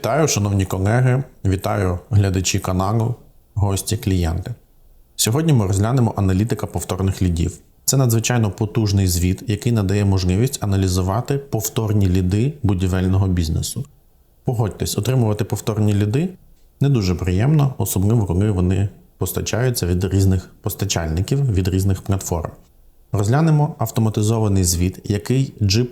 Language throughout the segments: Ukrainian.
Вітаю, шановні колеги, вітаю глядачі каналу, гості, клієнти. Сьогодні ми розглянемо аналітика повторних лідів. Це надзвичайно потужний звіт, який надає можливість аналізувати повторні ліди будівельного бізнесу. Погодьтесь, отримувати повторні ліди не дуже приємно, особливо коли вони постачаються від різних постачальників, від різних платформ. Розглянемо автоматизований звіт, який G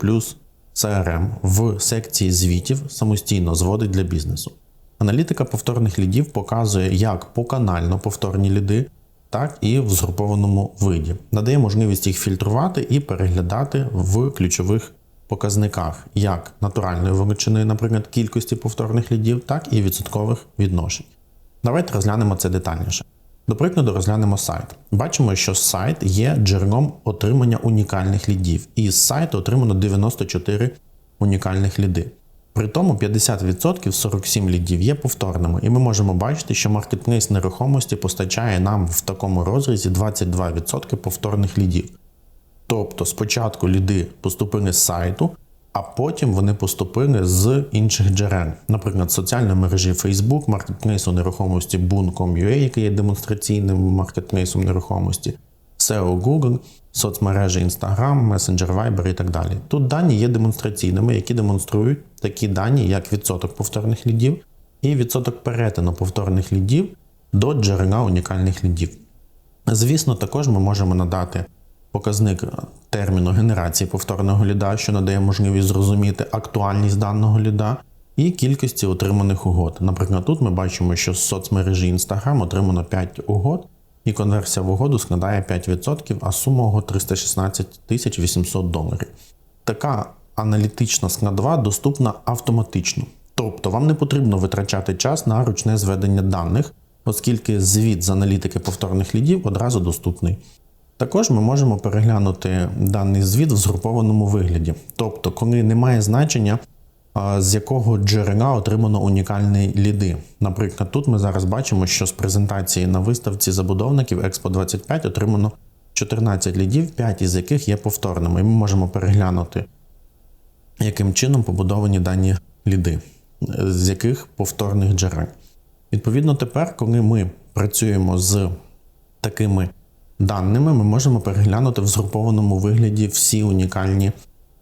CRM в секції звітів самостійно зводить для бізнесу. Аналітика повторних лідів показує як поканально повторні ліди, так і в згрупованому виді. Надає можливість їх фільтрувати і переглядати в ключових показниках, як натуральної величини, наприклад, кількості повторних лідів, так і відсоткових відношень. Давайте розглянемо це детальніше. До прикладу, розглянемо сайт. Бачимо, що сайт є джерелом отримання унікальних лідів, і з сайту отримано 94 унікальних ліди. При тому 50% 47 лідів є повторними, і ми можемо бачити, що маркетплейс нерухомості постачає нам в такому розрізі 22% повторних лідів. Тобто спочатку ліди поступили з сайту, а потім вони поступили з інших джерел, наприклад, соціальної мережі Facebook, маркетплейсу нерухомості Boon.com.ua, який є демонстраційним маркетплейсом нерухомості, SEO Google, соцмережі Instagram, месенджер Viber і так далі. Тут дані є демонстраційними, які демонструють такі дані, як відсоток повторних лідів і відсоток перетину повторних лідів до джерела унікальних лідів. Звісно, також ми можемо надати показник терміну генерації повторного ліда, що надає можливість зрозуміти актуальність даного ліда, і кількості отриманих угод. Наприклад, тут ми бачимо, що з соцмережі Instagram отримано 5 угод, і конверсія в угоду складає 5%, а сума угод 316 тисяч 800 доларів. Така аналітична складова доступна автоматично. Тобто вам не потрібно витрачати час на ручне зведення даних, оскільки звіт з аналітики повторних лідів одразу доступний. Також ми можемо переглянути даний звіт в згрупованому вигляді. Тобто, коли немає значення, з якого джерела отримано унікальні ліди. Наприклад, тут ми зараз бачимо, що з презентації на виставці забудовників Expo 25 отримано 14 лідів, 5 із яких є повторними. І ми можемо переглянути, яким чином побудовані дані ліди, з яких повторних джерел. Відповідно, тепер, коли ми працюємо з такими даними, ми можемо переглянути в згрупованому вигляді всі унікальні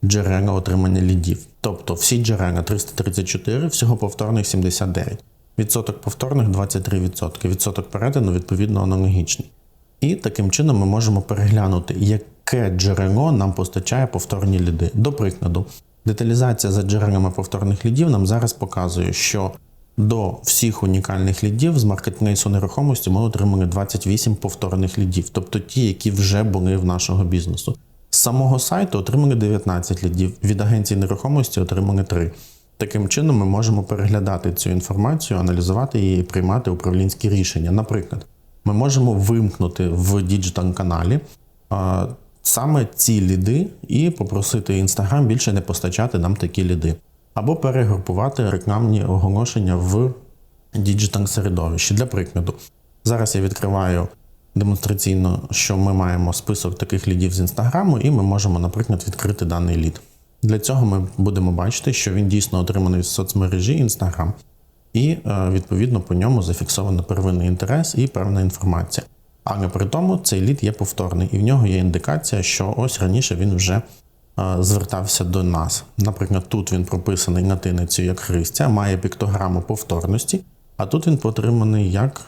джерела отримання лідів. Тобто всі джерела 334, всього повторних 79. Відсоток повторних 23%. Відсоток перетину, відповідно, аналогічний. І таким чином ми можемо переглянути, яке джерело нам постачає повторні ліди. До прикладу, деталізація за джерелами повторних лідів нам зараз показує, що до всіх унікальних лідів з маркетплейсу нерухомості ми отримали 28 повторних лідів, тобто ті, які вже були в нашого бізнесу. З самого сайту отримали 19 лідів, від агенції нерухомості отримали 3. Таким чином, ми можемо переглядати цю інформацію, аналізувати її і приймати управлінські рішення. Наприклад, ми можемо вимкнути в діджитал-каналі саме ці ліди і попросити Instagram більше не постачати нам такі ліди або перегрупувати рекламні оголошення в діджитал середовищі. Для прикладу, зараз я відкриваю демонстраційно, що ми маємо список таких лідів з інстаграму, і ми можемо, наприклад, відкрити даний лід. Для цього ми будемо бачити, що він дійсно отриманий з соцмережі Instagram, і е, відповідно по ньому зафіксовано первинний інтерес і певна інформація. Але при тому цей лід є повторний, і в нього є індикація, що ось раніше він вже звертався до нас. Наприклад, тут він прописаний на тиницю як Христя, має піктограму повторності, а тут він потриманий як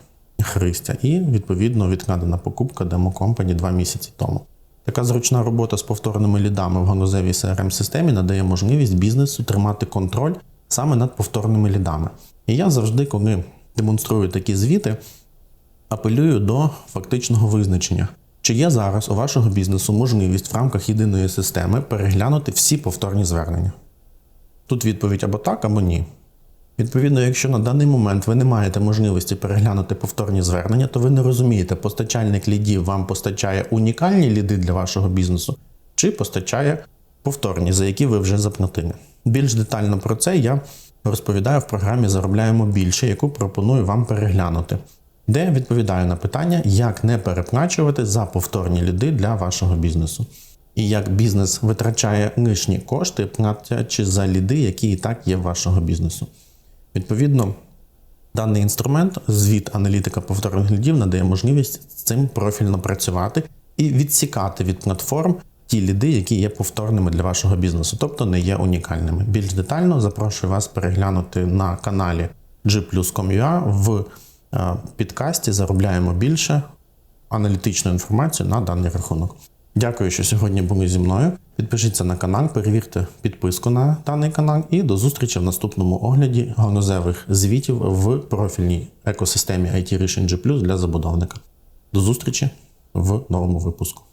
Христя, і відповідно відкладена покупка демокомпані два місяці тому. Така зручна робота з повторними лідами в галузевій crm системі надає можливість бізнесу тримати контроль саме над повторними лідами. І я завжди, коли демонструю такі звіти, апелюю до фактичного визначення. Чи є зараз у вашого бізнесу можливість в рамках єдиної системи переглянути всі повторні звернення? Тут відповідь або так, або ні. Відповідно, якщо на даний момент ви не маєте можливості переглянути повторні звернення, то ви не розумієте, постачальник лідів вам постачає унікальні ліди для вашого бізнесу, чи постачає повторні, за які ви вже заплатили. Більш детально про це я розповідаю в програмі Заробляємо більше, яку пропоную вам переглянути де відповідаю на питання, як не переплачувати за повторні ліди для вашого бізнесу. І як бізнес витрачає лишні кошти, платячи за ліди, які і так є в вашого бізнесу. Відповідно, даний інструмент, звіт аналітика повторних лідів, надає можливість з цим профільно працювати і відсікати від платформ ті ліди, які є повторними для вашого бізнесу, тобто не є унікальними. Більш детально запрошую вас переглянути на каналі G+.com.ua в підкасті Заробляємо більше аналітичну інформацію на даний рахунок. Дякую, що сьогодні були зі мною. Підпишіться на канал, перевірте підписку на даний канал і до зустрічі в наступному огляді галузевих звітів в профільній екосистемі IT рішень G+, для забудовника. До зустрічі в новому випуску.